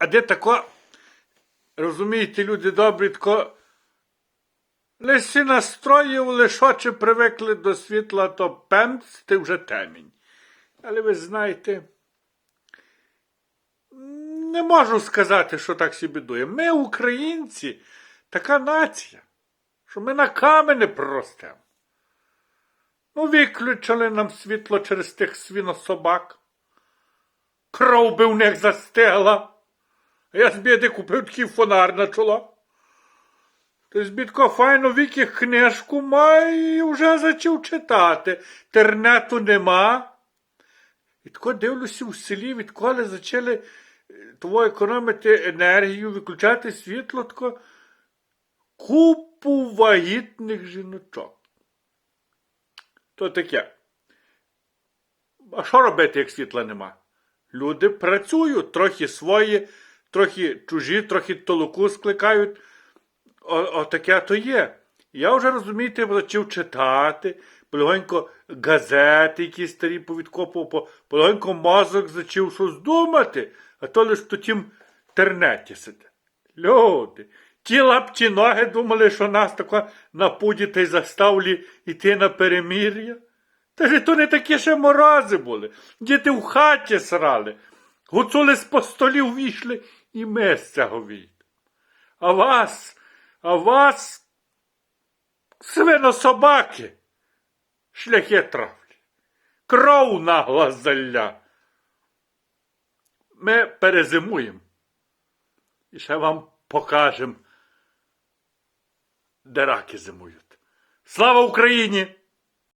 А де тако, розумієте, люди добрі, тако лише настроїв, лише очі привикли до світла, то пемц, ти вже темінь. Але ви знаєте, не можу сказати, що так всі бідує. Ми, українці, така нація, що ми на камені простемо. Ну, виключили нам світло через тих свінособак. Кров би в них застигла. А я з біди купив такий фонар на чоло. Ти з бідко файно віки книжку має і вже зачав читати. Тернету нема. І тако дивлюся в селі, відколи почали е, того економити енергію, виключати світло, тако купу вагітних жіночок. То таке. А що робити, як світла нема? Люди працюють, трохи свої, трохи чужі, трохи толоку скликають. О, о то є. Я вже, розумієте, почав читати, полегонько газети, які старі повідкопував, по- полегонько мозок зачав щось думати, а то лиш в тім тернеті сидить. Люди, ті лапті ноги думали, що нас тако на пуді та й заставлі йти на перемір'я. Та ж то не такі ще морози були. Діти в хаті срали, гуцули з по столів війшли і ми з. А вас, а вас, свинособаки, шляхи травлі, кров на глаз залля. Ми перезимуємо і ще вам покажемо, де раки зимують. Слава Україні!